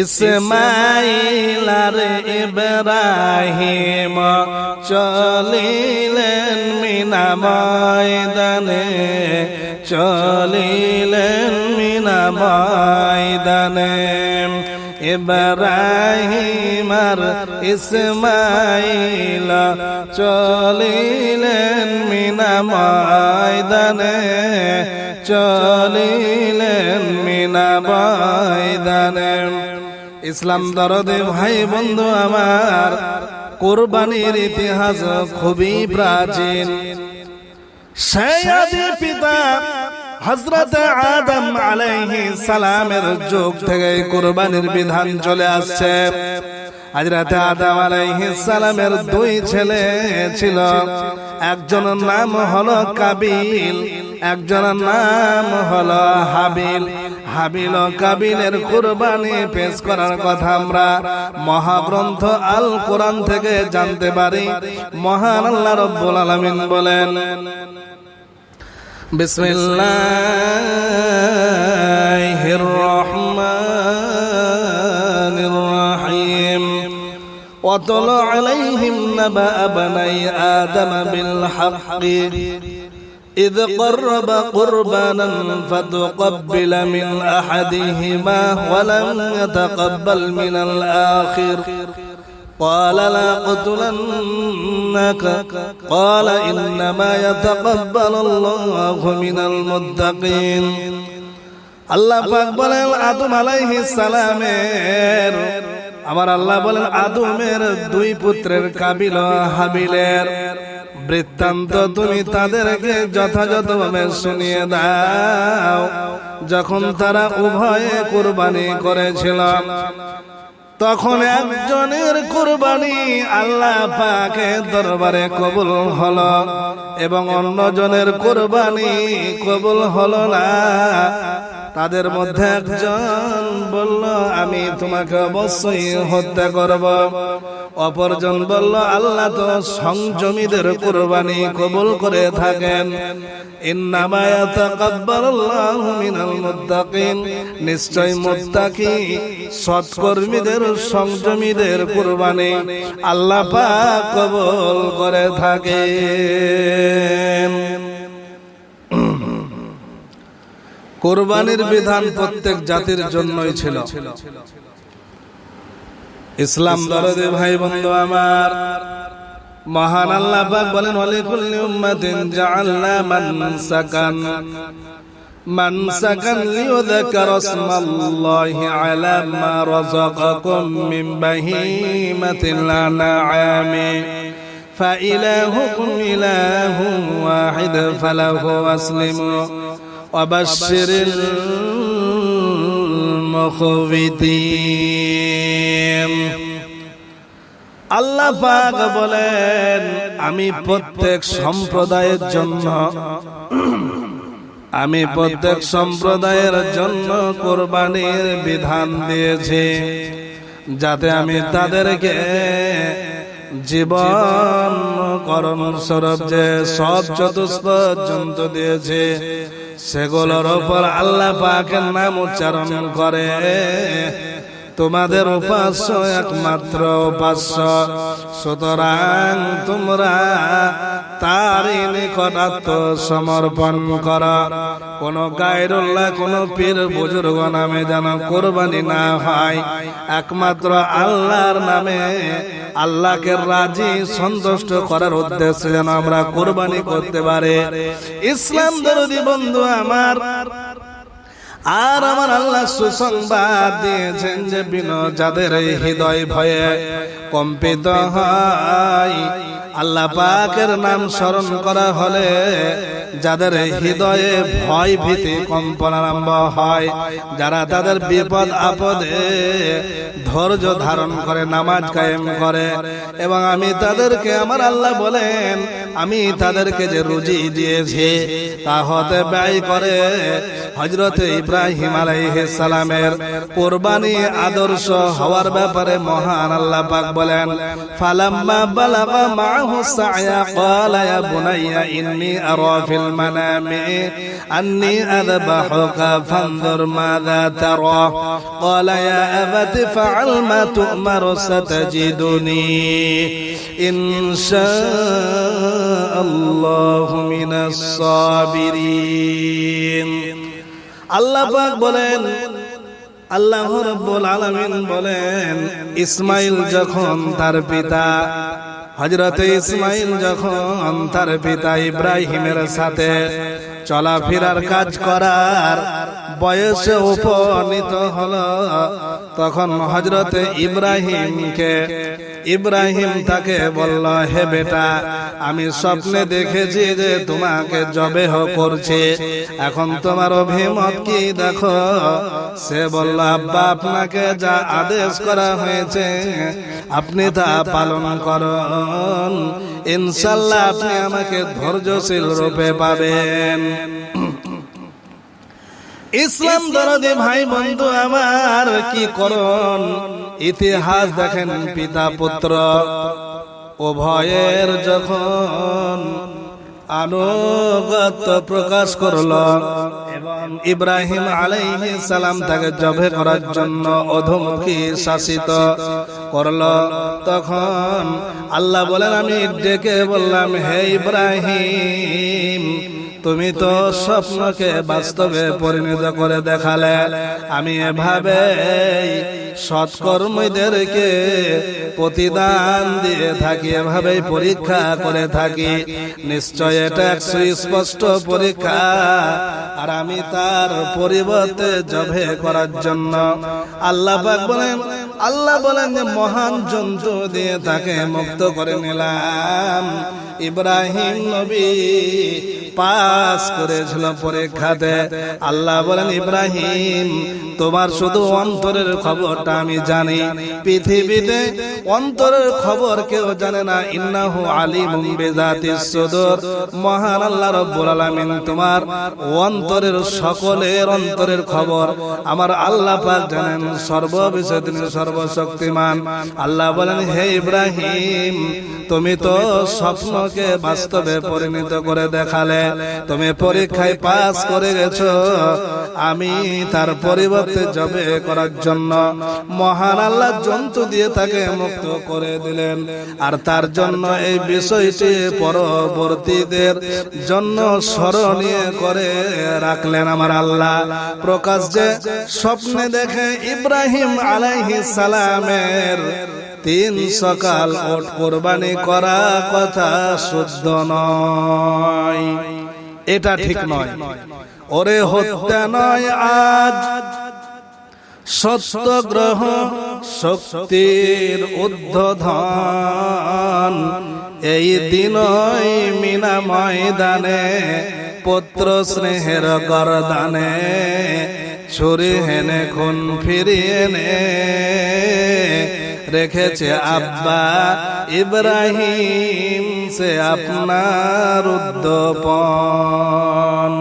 ইসমাইল আর ইব্রাহিম চলিলেন মিনা ময়দানে, চলিলেন মিনা ময়দানে। ইব্রাহিম আর ইসমাইল চলিলেন মিনা ময়দানে, চলিলেন মিনা ময়দানে। ইসলাম দরদে ভাই বন্ধু আমার, কোরবানির ইতিহাস খুবই প্রাচীন। সেই পিতা হজরত আদম আলাইহি সালামের যুগ থেকে কোরবানির বিধান চলে আসছে। হজরত আদম আলাইহিস সালামের দুই ছেলে ছিল। একজনের নাম হলো কাবিল, একজনের নাম হলো হাবিল। হাবিল কাবিলের কুরবানি পেশ করার কথা আমরা মহাগ্রন্থ আল কোরআন থেকে জানতে পারি। মহান আল্লাহ রব্বুল আলামিন বলেন, বিসমিল্লাহির রহমানির রহিম। ওয়া তুলু আলাইহিম নাবা আবনাই আদম বিল হক إذ قرب قربانا فتقبل من أحدهما ولم يتقبل من الآخر قال لا قتلنك قال إنما يتقبل الله من المتقين আল্লাহ পাক বলেন আদম আলাইহিস সালামের আমার আল্লাহ বলেন আদমের দুই পুত্রের কাবিল ও হাবিলের বৃত্তান্ত তুমি তাদেরকে যথাযথভাবে শুনিয়ে দাও। যখন তারা উভয়ে কুরবানি করেছিল, তখন একজনের কুরবানি আল্লাহ পাকে দরবারে কবুল হল এবং অন্যজনের কুরবানি কবুল হলো না। তাদের মধ্যে একজন বলল, আমি তোমাকে অবশ্যই হত্যা করব। অপরজন বলল, আল্লাহ তো সংযমীদের কুরবানি কবুল করে থাকেন। নিশ্চয় মুত্তাকি সৎকর্মীদের কুরবানি আল্লাহ কবুল করে থাকেন। কোরবানির বিধান প্রত্যেক জাতির জন্যই ছিল ইসলাম দরদে ভাই বন্ধু আমার মহান আল্লাহ পাক বলেন ওয়ালিকুল্লি উম্মাতিন জাআলনা মানসাকান মানসাকান লিয়ুযকার ইসমাল্লাহি আলা মা রাযাকাকুম মিন বাহিমাতিল আনআমি فإلهكم إله واحد فله أسلموا وبشر المخبتين আল্লাহ পাক বলেন আমি প্রত্যেক সম্প্রদায়ের জন্য আমি প্রত্যেক সম্প্রদায়ের জন্য কোরবানির বিধান দিয়েছি যাতে আমি তাদেরকে জীবন করণ স্বরূপ যে সব চতুষ্পদ জন্তু দিয়েছে সেগুলোর ওপর আল্লাহ পাকের নাম উচ্চারণ করে। তোমাদের উপাস্য একমাত্র উপাস্য। সুতরাং তোমরা তারই নিকটাত্ম সমর্পণ কর। কোন গায়রুল্লাহ, কোন পীর, বুজুর্গ নামে যেন কোরবানি না হয়। একমাত্র আল্লাহর নামে আল্লাহকে রাজি, সন্তুষ্ট করার উদ্দেশ্যে যেন আমরা কোরবানি করতে পারে। ইসলাম দরদি বন্ধু আমার আর আমার আল্লাহ সুসংবাদ দিয়েছেন যে বিন যাদের হৃদয় ভয়ে কম্পিত হয়। আল্লাহ পাকের নাম স্মরণ করা হলে যাদের হৃদয়ে ভয় ভীতি কম্পন আরম্ভ হয়, যারা তাদের বিপদ আপদে ধৈর্য ধারণ করে, নামাজ কায়েম করে। এবং আমি তাদেরকে, আমার আল্লাহ বলেন, আমি তাদেরকে যে রুজি দিয়েছি, তা হতে ব্যয় করে হজরত ইব্রাহিম সালামের কোরবানি আদর্শ হওয়ার ব্যাপারে মহান আল্লাহ পাক বলেন, ফালাম্মা বালাগা মাহু সায়া, ক্বালা ইয়া বুনাইয়া ইন্নী আরা ফিল المنام أني أذبحك فانظر ماذا ترى قال يا أبت فعل ما تؤمر ستجدني إن شاء الله من الصابرين আল্লাহ পাক বলেন আল্লাহ রব্বুল আলামিন বলেন ইসমাইল যখন তার পিতা হজরতে ইসমাইল যখন তার পিতা ইব্রাহিমের সাথে চলাফেরার কাজ করার বয়সে উপনীত হলো, তখন হজরতে ইব্রাহিমকে, ইব্রাহিম তাকে বলল, হে বেটা, আমি স্বপ্নে দেখেছি যে তোমাকে জবেহ করছে। এখন তোমার অভিমত কি দেখো? সে বলল, আব্বা, আপনাকে যা আদেশ করা হয়েছে, আপনি তা পালন করুন। ইনশাল্লাহ আপনি আমাকে ধৈর্যশীল রূপে পাবেন। ইসলাম দরদি ভাই বন্ধু আমার কি করুন? ইতিহাস দেখেন পিতা পুত্র। উভয়ের যখন আনুগত্য প্রকাশ করল এবং ইব্রাহিম আলাইহি সালাম তাকে জবে করার জন্য অধমুখী শাসিত। করল। তখন আল্লাহ বলেন, আমি ডেকে বললাম, হে ইব্রাহিম, তুমি তো স্বপ্নকে বাস্তবে পরিণত করে দেখালে। আমি এভাবে সৎকর্মীদেরকে প্রতিদান দিয়ে থাকি, এভাবেই পরীক্ষা করে থাকি। নিশ্চয় এটা এক সুস্পষ্ট পরীক্ষা, আর আমি তার পরিবর্তে জবে করার জন্য। আল্লাহ বলেন আল্লাহ বলেন যে মহান জন্তু দিয়ে তাকে মুক্ত করে নিলাম। ইব্রাহিম নবী পাস করেছিল পরীক্ষাতে। আল্লাহ বলেন, ইব্রাহিম, তোমার শুধু অন্তরের খবরটা আমি জানি। পৃথিবীতে অন্তরের খবর কেউ জানে না। ইন্নাহু আলিমুম বিজাতিস সুদূর। মহান আল্লাহ রব্বুল আলামিন তোমার অন্তরের সকলের অন্তরের খবর আমার আল্লাহ পাক জানেন। সর্ববিষয়ে তিনি সর্বশক্তিমান। আল্লাহ বলেন, হে ইব্রাহিম, তুমি তো স্বপ্নকে বাস্তবে পরিণত করে দেখালে। তুমি পরীক্ষায় পাস করে গেছো। আমি তার পরিবর্তে জবে করার জন্য মহান আল্লাহ জন্তু দিয়ে তাকে মুক্ত করে দিলেন। আর তার জন্য এই বিষয়টি পরবর্তীদের জন্য স্মরণীয় করে রাখলেন আমার আল্লাহ। প্রকাশ যে স্বপ্নে দেখে ইব্রাহিম আলাইহি সালামের তিন সকাল ওট কোরবানি করা কথা শুদ্ধ নয়। এটা ঠিক নয়। ওরে হত্যা নয় আজ। সত্যগ্রহ শক্তির উদ্ধধন এই দিনই মিনা ময়দানে পুত্র স্নেহের গরদানে ছুরি হেনে খুন ফিরিয়ে নে। রেখেছে আব্বা ইব্রাহিম, সে আপনার উদ্যপন